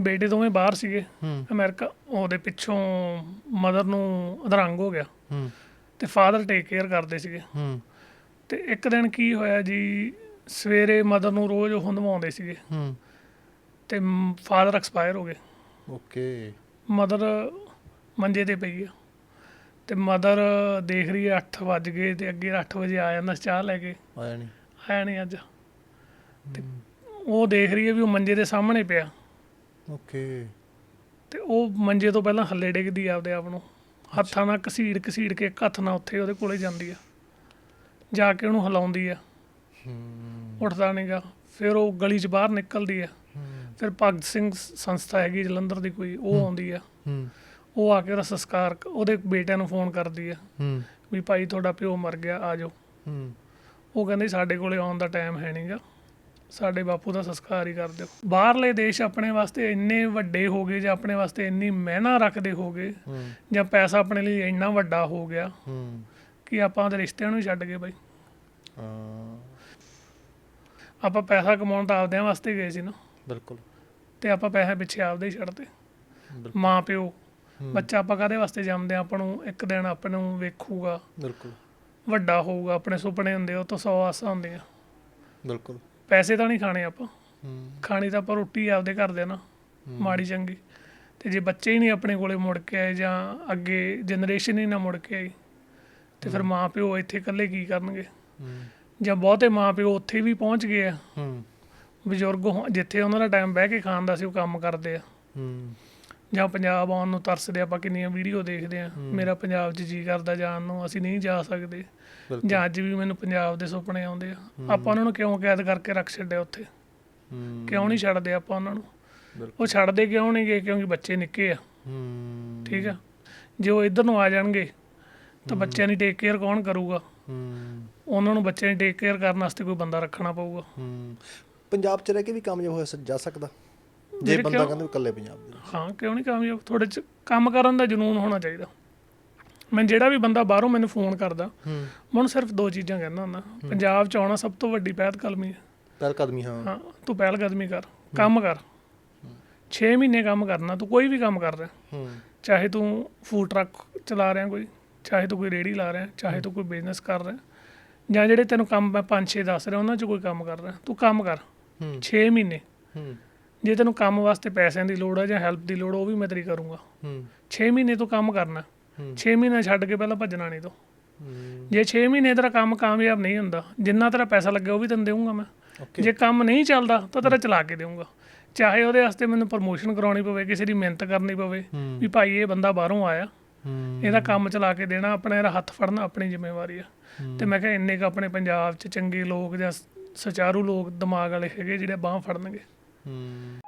ਬੇਟੇ ਦੋਵੇਂ ਬਾਹਰ ਸੀਗੇ ਅਮਰੀਕਾ ਉਹਦੇ ਪਿੱਛੋਂ ਮਦਰ ਨੂੰ ਅਧਰੰਗ ਹੋ ਗਿਆ। ਤੇ ਫਾਦਰ ਟੇਕ ਕੇਅਰ ਕਰਦੇ ਸੀਗੇ। ਤੇ ਇੱਕ ਦਿਨ ਕੀ ਹੋਇਆ ਜੀ ਸਵੇਰੇ ਮਦਰ ਨੂੰ ਰੋਜ਼ ਉਹ ਨਵਾਉਂਦੇ ਸੀਗੇ। ਤੇ ਫਾਦਰ ਐਕਸਪਾਇਰ ਹੋ ਗਏ। ਓਕੇ। ਮਦਰ ਮੰਜੇ ਤੇ ਪਈ ਆ। ਤੇ ਮਦਰ ਦੇਖ ਰਹੀ ਹੈ 8 ਵੱਜ ਗਏ ਤੇ ਅੱਗੇ 8 ਵਜੇ ਆ ਜਾਂਦਾ ਚਾਹ ਲੈ ਕੇ। ਆਇਆ ਨਹੀਂ। ਆਇਆ ਨਹੀਂ ਅੱਜ। ਤੇ ਉਹ ਦੇਖ ਰਹੀ ਹੈ ਵੀ ਉਹ ਮੰਜੇ ਦੇ ਸਾਹਮਣੇ ਪਿਆ। ਓਕੇ। ਤੇ ਉਹ ਮੰਜੇ ਤੋਂ ਪਹਿਲਾਂ ਥੱਲੇ ਡਿੱਗਦੀ ਆ ਆਪਦੇ ਆਪ ਨੂੰ। ਹੱਥਾਂ ਨਾਲ ਘਸੀੜ ਘਸੀੜ ਕੇ ਇੱਕ ਹੱਥ ਨਾਲ ਉੱਥੇ ਉਹਦੇ ਕੋਲੇ ਜਾਂਦੀ ਆ। ਜਾ ਕੇ ਉਹਨੂੰ ਹਿਲਾਉਂਦੀ ਆ। ਹੂੰ। ਉੱਠਦਾ ਨਹੀਂਗਾ ਫਿਰ ਉਹ ਗਲੀ 'ਚ ਬਾਹਰ ਨਿਕਲਦੀ ਆ। ਫਿਰ ਭਗਤ ਸਿੰਘ ਸੰਸਥਾ ਹੈਗੀ ਜਲੰਧਰ ਦੀ ਕੋਈ ਉਹ ਆਉਂਦੀ ਆ। ਹੂੰ। ਉਹ ਆ ਕੇ ਉਹਦਾ ਸੰਸਕਾਰ ਉਹਦੇ ਬੇਟਿਆਂ ਨੂੰ ਫੋਨ ਕਰਦੀ ਆ। ਹੂੰ। ਵੀ ਭਾਈ ਤੁਹਾਡਾ ਪਿਓ ਮਰ ਗਿਆ ਆ ਜਾਓ। ਹੂੰ। ਉਹ ਕਹਿੰਦੇ ਸਾਡੇ ਕੋਲੇ ਆਉਣ ਦਾ ਟਾਈਮ ਹੈ ਨਹੀਂਗਾ ਸਾਡੇ ਬਾਪੂ ਦਾ ਸੰਸਕਾਰ ਹੀ ਕਰ ਦਿਓ। ਬਾਹਰਲੇ ਦੇਸ਼ ਆਪਣੇ ਵਾਸਤੇ ਇੰਨੇ ਵੱਡੇ ਹੋ ਗਏ ਜਾਂ ਆਪਣੇ ਵਾਸਤੇ ਇੰਨੀ ਮਿਹਨਾ ਰੱਖਦੇ ਹੋ ਗਏ ਜਾਂ ਪੈਸਾ ਆਪਣੇ ਲਈ ਇੰਨਾ ਵੱਡਾ ਹੋ ਗਿਆ ਕਿ ਆਪਾਂ ਉਹਦੇ ਰਿਸ਼ਤਿਆਂ ਨੂੰ ਛੱਡ ਗਏ ਬਾਈ। ਆਪਾਂ ਪੈਸਾ ਕਮਾਉਣ ਤਾਂ ਆਪਦਿਆਂ ਵਾਸਤੇ ਗਏ ਸੀ ਨਾ। ਬਿਲਕੁਲ। ਤੇ ਆਪਾਂ ਪੈਸੇ ਪਿੱਛੇ ਆਪਦੇ ਹੀ ਛੱਡਦੇ ਮਾਂ ਪਿਓ ਬੱਚਾ ਆਪਾਂ ਕਾਦੇ ਵਾਸਤੇ ਜੰਮਦੇ? ਆਪਾਂ ਨੂੰ ਇੱਕ ਦਿਨ ਆਪਾਂ ਨੂੰ ਵੇਖੂਗਾ। ਬਿਲਕੁਲ। ਵੱਡਾ ਹੋਊਗਾ ਆਪਣੇ ਸੁਪਨੇ ਹੁੰਦੇ ਉਹ ਤੋਂ ਸੌ ਆਸਾਂ ਹੁੰਦੀਆਂ। ਬਿਲਕੁਲ। ਪੈਸੇ ਤਾਂ ਨਹੀਂ ਖਾਣੇ ਆਪਾਂ। ਹੂੰ। ਖਾਣੀ ਤਾਂ ਆਪਾਂ ਰੋਟੀ ਆਪਦੇ ਘਰ ਦੇ ਨਾ ਮਾੜੀ ਚੰਗੀ। ਤੇ ਜੇ ਬੱਚੇ ਹੀ ਨਹੀਂ ਆਪਣੇ ਕੋਲੇ ਮੁੜ ਕੇ ਆਏ ਜਾਂ ਅੱਗੇ ਜਨਰੇਸ਼ਨ ਹੀ ਨਾ ਮੁੜ ਕੇ ਆਈ ਤੇ ਫਿਰ ਮਾਂ ਪਿਓ ਇੱਥੇ ਇਕੱਲੇ ਕੀ ਕਰਨਗੇ? ਜਾਂ ਬਹੁਤੇ ਮਾਂ ਪਿਓ ਉੱਥੇ ਵੀ ਪਹੁੰਚ ਗਏ ਆ। ਹੂੰ। ਬਜ਼ੁਰਗ ਹੋ- ਜਿੱਥੇ ਉਹਨਾਂ ਦਾ ਟਾਈਮ ਬਹਿ ਕੇ ਖਾਣ ਦਾ ਸੀ ਉਹ ਕੰਮ ਕਰਦੇ ਆ। ਹੂੰ। ਜਾਂ ਪੰਜਾਬ ਆਉਣ ਨੂੰ ਤਰਸਦੇ ਆਪਾਂ ਕਿੰਨੀਆਂ ਵੀਡੀਓ ਦੇਖਦੇ ਆ। ਮੇਰਾ ਪੰਜਾਬ 'ਚ ਜੀ ਕਰਦਾ ਜਾਣ ਨੂੰ ਅਸੀਂ ਨਹੀਂ ਜਾ ਸਕਦੇ। ਜਾਂ ਅੱਜ ਵੀ ਮੈਨੂੰ ਪੰਜਾਬ ਦੇ ਸੁਪਨੇ ਆਉਂਦੇ ਆ। ਆਪਾਂ ਉਹਨਾਂ ਨੂੰ ਕਿਉਂ ਕੈਦ ਕਰਕੇ ਰੱਖ ਛੱਡਿਆ ਉੱਥੇ? ਕਿਉਂ ਨਹੀਂ ਛੱਡਦੇ ਆਪਾਂ ਉਹਨਾਂ ਨੂੰ? ਉਹ ਛੱਡਦੇ ਕਿਉਂ ਨਹੀਂ ਗਏ ਕਿਉਂਕਿ ਬੱਚੇ ਨਿੱਕੇ ਆ। ਠੀਕ ਆ? ਜੇ ਉਹ ਇੱਧਰ ਨੂੰ ਆ ਜਾਣਗੇ ਤਾਂ ਬੱਚਿਆਂ ਦੀ ਟੇਕ ਕੇਅਰ ਕੌਣ ਕਰੂਗਾ? ਉਹਨਾਂ ਨੂੰ ਬੱਚਿਆਂ ਦੀ ਟੇਕ ਕੇਅਰ ਕਰਨ ਵਾਸਤੇ ਕੋਈ ਬੰਦਾ ਰੱਖਣਾ ਪਊਗਾ। ਪੰਜਾਬ ਚ ਰਹਿ ਕੇ ਵੀ ਕਾਮਯਾਬ ਹੋਇਆ ਜਾ ਸਕਦਾ। ਜੇ ਬੰਦਾ ਕਿਉਂ? ਕਹਿੰਦਾ ਵੀ ਇਕੱਲੇ ਪੰਜਾਬ ਦੇ। ਹਾਂ ਕਿਉਂ ਨਹੀਂ ਕਾਮਯਾਬ? ਥੋੜੇ ਚ ਕੰਮ ਕਰਨ ਦਾ ਜਨੂਨ ਹੋਣਾ ਚਾਹੀਦਾ। ਮੈਂ ਜਿਹੜਾ ਵੀ ਬੰਦਾ ਬਾਹਰੋਂ ਮੈਨੂੰ ਫੋਨ ਕਰਦਾ ਹੂੰ। ਮੈਂ ਉਹਨੂੰ ਸਿਰਫ ਦੋ ਚੀਜ਼ਾਂ ਕਹਿੰਦਾ ਹੁੰਦਾ। ਪੰਜਾਬ ਚ ਆਉਣਾ ਸਭ ਤੋਂ ਵੱਡੀ ਪਹਿਲ ਕਲਮੀ ਹੈ। ਪਹਿਲ ਕਦਮੀ ਹਾਂ। ਹਾਂ ਤੂੰ ਪਹਿਲ ਕਦਮੀ ਕਰ ਕੰਮ ਕਰ। 6 ਮਹੀਨੇ ਕੰਮ ਕਰਨਾ ਤੂੰ ਕੋਈ ਵੀ ਕੰਮ ਕਰ ਰਿਹਾ। ਹੂੰ। ਚਾਹੇ ਤੂੰ ਫੂਡ ਟਰੱਕ ਚਲਾ ਰਿਹਾ ਕੋਈ ਚਾਹੇ ਤੂੰ ਕੋਈ ਰੇੜੀ ਲਾ ਰਿਹਾ ਚਾਹੇ ਤੂੰ ਕੋਈ ਬਿਜ਼ਨਸ ਕਰ ਰਿਹਾ। ਜਾਂ ਜਿਹੜੇ ਤੈਨੂੰ ਕੰਮ ਮੈਂ 5-6 ਦੱਸ ਰਿਹਾ ਉਹਨਾਂ 'ਚ ਕੋਈ ਕੰਮ ਕਰ ਰਿਹਾ। ਤੂੰ ਕੰਮ ਕਰ। ਹੂੰ। 6 ਮਹੀਨੇ। ਹੂੰ। ਜੇ ਤੈਨੂੰ ਕੰਮ ਵਾਸਤੇ ਪੈਸਿਆਂ ਦੀ ਲੋੜ ਹੈ ਜਾਂ ਹੈਲਪ ਦੀ ਲੋੜ ਉਹ ਵੀ ਮੈਂ ਤੇਰੀ ਕਰੂੰਗਾ। ਹੂੰ। 6 ਮਹੀਨੇ ਤੂੰ ਕੰਮ ਕਰਨਾ। ਹੂੰ। 6 ਮਹੀਨੇ ਛੱਡ ਕੇ ਪਹਿਲਾਂ ਭੱਜਣਾ ਨਹੀਂ ਤੂੰ। ਜੇ 6 ਮਹੀਨੇ ਤੇਰਾ ਕੰਮ ਕਾਮਯਾਬ ਨਹੀਂ ਹੁੰਦਾ ਜਿੰਨਾ ਤੇਰਾ ਪੈਸਾ ਲੱਗਿਆ ਉਹ ਵੀ ਤੈਨੂੰ ਦੇਵਾਂਗਾ ਮੈਂ। ਜੇ ਕੰਮ ਨਹੀਂ ਚੱਲਦਾ ਤਾਂ ਤੇਰਾ ਚਲਾ ਕੇ ਦੇਵਾਂਗਾ ਚਾਹੇ ਉਹਦੇ ਵਾਸਤੇ ਮੈਨੂੰ ਪ੍ਰਮੋਸ਼ਨ ਕਰਾਉਣੀ ਪਵੇ ਕਿਸੇ ਦੀ ਮਿਹਨਤ ਕਰਨੀ ਪਵੇ ਵੀ ਭਾਈ ਇਹ ਬੰਦਾ ਬਾਹਰੋਂ ਆਇਆ। ਇਹਦਾ ਕੰਮ ਚਲਾ ਕੇ ਦੇਣਾ ਆਪਣੇ ਇਹਦਾ ਹੱਥ ਫੜਨਾ ਆਪਣੀ ਜ਼ਿੰਮੇਵਾਰੀ ਆ। ਤੇ ਮੈਂ ਕਿਹਾ ਇੰਨੇ ਕ ਆਪਣੇ ਪੰਜਾਬ 'ਚ ਚੰਗੇ ਲੋਕ ਜਾਂ ਸੁਚਾਰੂ ਲੋਕ ਦਿਮਾਗ ਵਾਲੇ ਹੈਗੇ ਜਿਹੜੇ ਬਾਹ ਫੜਨਗੇ। ਹੂੰ